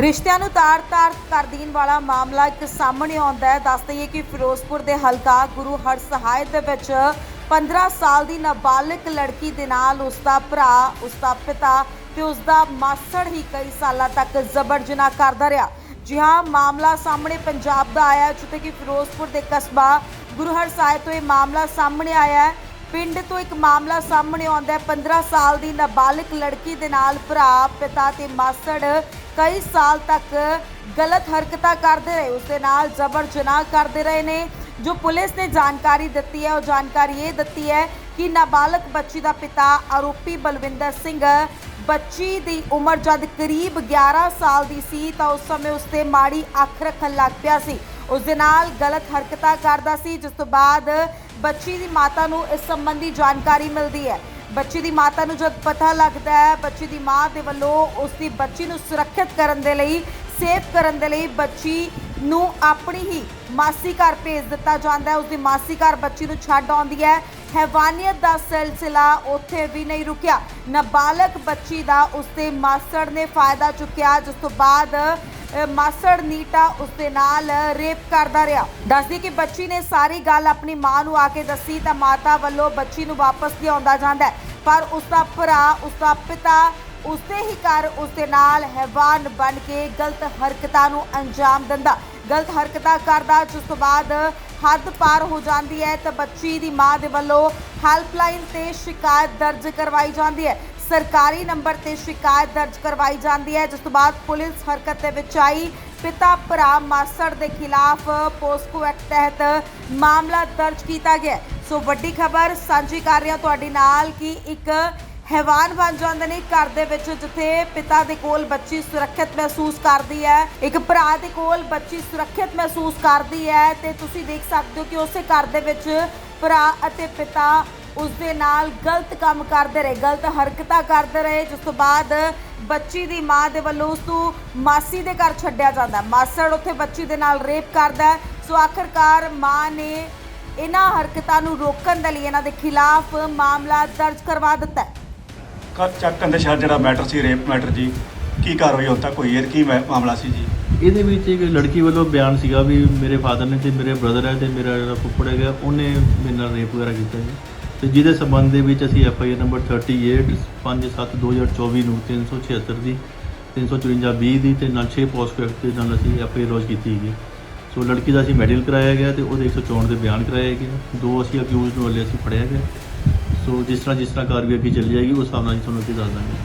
ਰਿਸ਼ਤਿਆਂ ਨੂੰ ਤਾਰ-ਤਾਰ ਕਰ ਦੇਣ ਵਾਲਾ ਮਾਮਲਾ ਇੱਕ ਸਾਹਮਣੇ ਆਉਂਦਾ ਹੈ। ਦੱਸ ਦਈਏ ਕਿ ਫਿਰੋਜ਼ਪੁਰ ਦੇ ਹਲਕਾ ਗੁਰੂ ਹਰਸਹਾਏ ਦੇ ਵਿੱਚ 15 ਸਾਲ ਦੀ ਨਾਬਾਲਗ ਲੜਕੀ ਦੇ ਨਾਲ ਉਸ ਦਾ ਭਰਾ ਉਸ ਦਾ ਪਿਤਾ ਤੇ ਉਸ ਦਾ ਮਾਸੜ ਹੀ ਕਈ ਸਾਲਾਂ ਤੱਕ ਜ਼ਬਰ ਜਨਾਹ ਕਰਦਾ ਰਿਹਾ। ਜੀ ਹਾਂ, ਮਾਮਲਾ ਸਾਹਮਣੇ ਪੰਜਾਬ ਦਾ ਆਇਆ ਜਿੱਥੇ ਕਿ ਫਿਰੋਜ਼ਪੁਰ ਦੇ ਕਸਬਾ ਗੁਰੂ ਹਰ ਸਾਹਿਬ ਤੋਂ ਇਹ ਮਾਮਲਾ ਸਾਹਮਣੇ ਆਇਆ ਹੈ। ਪਿੰਡ ਤੋਂ ਇੱਕ ਮਾਮਲਾ ਸਾਹਮਣੇ ਆਉਂਦਾ ਹੈ। 15 ਸਾਲ ਦੀ ਨਾਬਾਲਗ ਲੜਕੀ ਦੇ ਨਾਲ ਭਰਾ, ਪਿਤਾ ਤੇ ਮਾਸੜ ਕਈ ਸਾਲ ਤੱਕ ਗਲਤ ਹਰਕਤਾਂ ਕਰਦੇ ਰਹੇ। ਉਸ ਦੇ ਨਾਲ ਜ਼ਬਰ ਜਨਾਹ ਕਰਦੇ ਰਹੇ ਨੇ। ਜੋ ਪੁਲਿਸ ਨੇ ਜਾਣਕਾਰੀ ਦਿੱਤੀ ਹੈ, ਉਹ ਜਾਣਕਾਰੀ ਇਹ ਦਿੱਤੀ ਹੈ ਕਿ ਨਾਬਾਲਗ ਬੱਚੀ ਦਾ ਪਿਤਾ ਆਰੋਪੀ ਬਲਵਿੰਦਰ ਸਿੰਘ ਬੱਚੀ ਦੀ ਉਮਰ ਜਦ ਕਰੀਬ 11 ਸਾਲ ਦੀ ਸੀ ਤਾਂ ਉਸ ਸਮੇਂ ਉਸ ਤੇ ਮਾੜੀ ਅੱਖ ਰੱਖਣ ਲੱਗ ਪਿਆ ਸੀ। ਉਸ ਦੇ ਨਾਲ ਗਲਤ ਹਰਕਤਾਂ ਕਰਦਾ ਸੀ, ਜਿਸ ਤੋਂ ਬਾਅਦ ਬੱਚੀ ਦੀ ਮਾਤਾ ਨੂੰ ਇਸ ਸੰਬੰਧੀ ਜਾਣਕਾਰੀ ਮਿਲਦੀ ਹੈ। ਬੱਚੀ ਦੀ ਮਾਤਾ ਨੂੰ ਜਦ ਪਤਾ ਲੱਗਦਾ ਹੈ, ਬੱਚੀ ਦੀ ਮਾਂ ਦੇ ਵੱਲੋਂ ਉਸ ਦੀ ਬੱਚੀ ਨੂੰ ਸੁਰੱਖਿਅਤ ਕਰਨ ਦੇ ਲਈ, ਸੇਫ ਕਰਨ ਦੇ ਲਈ ਬੱਚੀ ਨੂੰ ਆਪਣੀ ਹੀ ਮਾਸੀ ਘਰ ਭੇਜ ਦਿੱਤਾ ਜਾਂਦਾ ਹੈ। ਉਸ ਦੀ ਮਾਸੀ ਘਰ ਬੱਚੀ ਨੂੰ ਛੱਡ ਆਉਂਦੀ ਹੈ। ਹੈਵਾਨੀਅਤ ਦਾ ਸਿਲਸਿਲਾ ਉੱਥੇ ਵੀ ਨਹੀਂ ਰੁਕਿਆ। ਨਾਬਾਲਗ ਬੱਚੀ ਦਾ ਉਸਦੇ ਮਾਸੜ ਨੇ ਫਾਇਦਾ ਚੁੱਕਿਆ, ਜਿਸ ਤੋਂ ਬਾਅਦ ਮਾਸੜ ਨੀਟਾ ਉਸ ਦੇ ਨਾਲ ਰੇਪ ਕਰਦਾ ਰਿਹਾ। ਦੱਸਦੀ ਕਿ ਬੱਚੀ ਨੇ ਸਾਰੀ ਗੱਲ ਆਪਣੀ ਮਾਂ ਨੂੰ ਆ ਕੇ ਦੱਸੀ ਤਾਂ ਮਾਤਾ ਵੱਲੋਂ ਬੱਚੀ ਨੂੰ ਵਾਪਸ ਲਿਆਉਂਦਾ ਜਾਂਦਾ ਪਰ ਉਸ ਦਾ ਭਰਾ ਉਸ ਦਾ ਪਿਤਾ, ਉਸਦੇ ਹੀ ਘਰ ਉਸਦੇ ਨਾਲ ਹੈਵਾਨ ਬਣ ਕੇ ਗਲਤ ਹਰਕਤਾਂ ਨੂੰ ਅੰਜਾਮ ਦਿੰਦਾ। ਗਲਤ ਹਰਕਤਾਂ ਕਰਦਾ, ਜਿਸ ਤੋਂ ਬਾਅਦ ਹੱਦ ਪਾਰ ਹੋ ਜਾਂਦੀ ਹੈ ਤਾਂ ਬੱਚੀ ਦੀ ਮਾਂ ਦੇ ਵੱਲੋਂ ਹੈਲਪਲਾਈਨ ਤੇ ਸ਼ਿਕਾਇਤ ਦਰਜ ਕਰਵਾਈ ਜਾਂਦੀ ਹੈ। ਸਰਕਾਰੀ ਨੰਬਰ ਤੇ ਸ਼ਿਕਾਇਤ ਦਰਜ ਕਰਵਾਈ ਜਾਂਦੀ ਹੈ, ਜਿਸ ਤੋਂ ਬਾਅਦ ਪੁਲਿਸ ਹਰਕਤ ਦੇ ਵਿੱਚ ਆਈ। ਪਿਤਾ, ਭਰਾ ਮਾਸੜ ਦੇ ਖਿਲਾਫ ਪੋਸਕੋ ਐਕਟ ਤਹਿਤ ਮਾਮਲਾ ਦਰਜ ਕੀਤਾ ਗਿਆ ਸੋ ਵੱਡੀ ਖਬਰ ਸਾਂਝੀ ਕਰ ਰਿਹਾ ਤੁਹਾਡੇ ਨਾਲ ਕਿ ਇੱਕ ਹੈਵਾਨ ਬਣ ਜਾਂਦੇ ਨੇ ਘਰ ਦੇ ਵਿੱਚ, ਜਿੱਥੇ ਪਿਤਾ ਦੇ ਕੋਲ ਬੱਚੀ ਸੁਰੱਖਿਅਤ ਮਹਿਸੂਸ ਕਰਦੀ ਹੈ। ਇੱਕ ਭਰਾ ਦੇ ਕੋਲ ਬੱਚੀ ਸੁਰੱਖਿਅਤ ਮਹਿਸੂਸ ਕਰਦੀ ਹੈ ਤੇ ਤੁਸੀਂ ਦੇਖ ਸਕਦੇ ਹੋ ਕਿ ਉਸੇ ਘਰ ਦੇ ਵਿੱਚ ਭਰਾ ਅਤੇ ਪਿਤਾ ਉਸ ਦੇ ਨਾਲ ਗਲਤ ਕੰਮ ਕਰਦੇ ਰਹੇ ਗਲਤ ਹਰਕਤਾਂ ਕਰਦੇ ਰਹੇ ਜਿਸ ਤੋਂ ਬਾਅਦ ਬੱਚੀ ਦੀ ਮਾਂ ਦੇ ਵੱਲੋਂ ਉਸ ਨੂੰ ਮਾਸੀ ਦੇ ਘਰ ਛੱਡਿਆ ਜਾਂਦਾ। ਮਾਸੜ ਉੱਥੇ ਬੱਚੀ ਦੇ ਨਾਲ ਰੇਪ ਕਰਦਾ। ਸੋ ਆਖਰਕਾਰ ਮਾਂ ਨੇ ਇਹਨਾਂ ਹਰਕਤਾਂ ਨੂੰ ਰੋਕਣ ਦੇ ਲਈ ਇਹਨਾਂ ਦੇ ਖਿਲਾਫ ਮਾਮਲਾ ਦਰਜ ਕਰਵਾ ਦਿੱਤਾ ਹੈ ਕੱਲ ਚੱਕਣ ਦੇ ਸ਼ਾਇਦ ਜਿਹੜਾ ਮੈਟਰ ਸੀ ਰੇਪ ਮੈਟਰ ਜੀ ਕੀ ਕਾਰਵਾਈ ਹੁਣ ਤੱਕ ਹੋਈ ਹੈ ਕੀ ਮੈ- ਮਾਮਲਾ ਸੀ ਜੀ ਇਹਦੇ ਵਿੱਚ ਇੱਕ ਲੜਕੀ ਵੱਲੋਂ ਬਿਆਨ ਸੀਗਾ ਵੀ ਮੇਰੇ ਫਾਦਰ ਨੇ ਤੇ ਮੇਰੇ ਬ੍ਰਦਰ ਹੈ ਤੇ ਮੇਰਾ ਜਿਹੜਾ ਫੁੱਫੜ ਹੈਗਾ ਉਹਨੇ ਮੇਰੇ ਨਾਲ ਰੇਪ ਵਗੈਰਾ ਕੀਤਾ ਜੀ ਤੇ ਜਿਹਦੇ ਸੰਬੰਧ ਦੇ ਵਿੱਚ ਅਸੀਂ ਐਫ ਆਈ ਆਰ ਨੰਬਰ 38 5/7/2024 ਨੂੰ 376 ਦੀ 354 20 ਦੀ ਤੇ ਨਾਲ 6 ਪੋਸਟ ਐਕਟ ਦੇ ਨਾਲ ਅਸੀਂ ਐਫ ਆਈ ਆਰ ਲੌਂਚ ਕੀਤੀ ਹੈਗੀ। ਸੋ ਲੜਕੀ ਦਾ ਅਸੀਂ ਮੈਡੀਕਲ ਕਰਾਇਆ ਗਿਆ ਤੇ ਉਹਦੇ 164 ਦੇ ਬਿਆਨ ਕਰਾਏ ਗਿਆ ਦੋ ਅਸੀਂ ਅਕਿਊਜ਼ ਨੂੰ ਹਲੇ ਅਸੀਂ ਫੜਿਆ ਗਿਆ। ਸੋ ਜਿਸ ਤਰ੍ਹਾਂ ਜਿਸ ਤਰ੍ਹਾਂ ਕਾਰਵਾਈ ਅੱਗੇ ਚੱਲੀ ਜਾਏਗੀ, ਉਸ ਹਿਸਾਬ ਨਾਲ ਅਸੀਂ ਤੁਹਾਨੂੰ ਅੱਗੇ ਦੱਸ ਦਾਂਗੇ।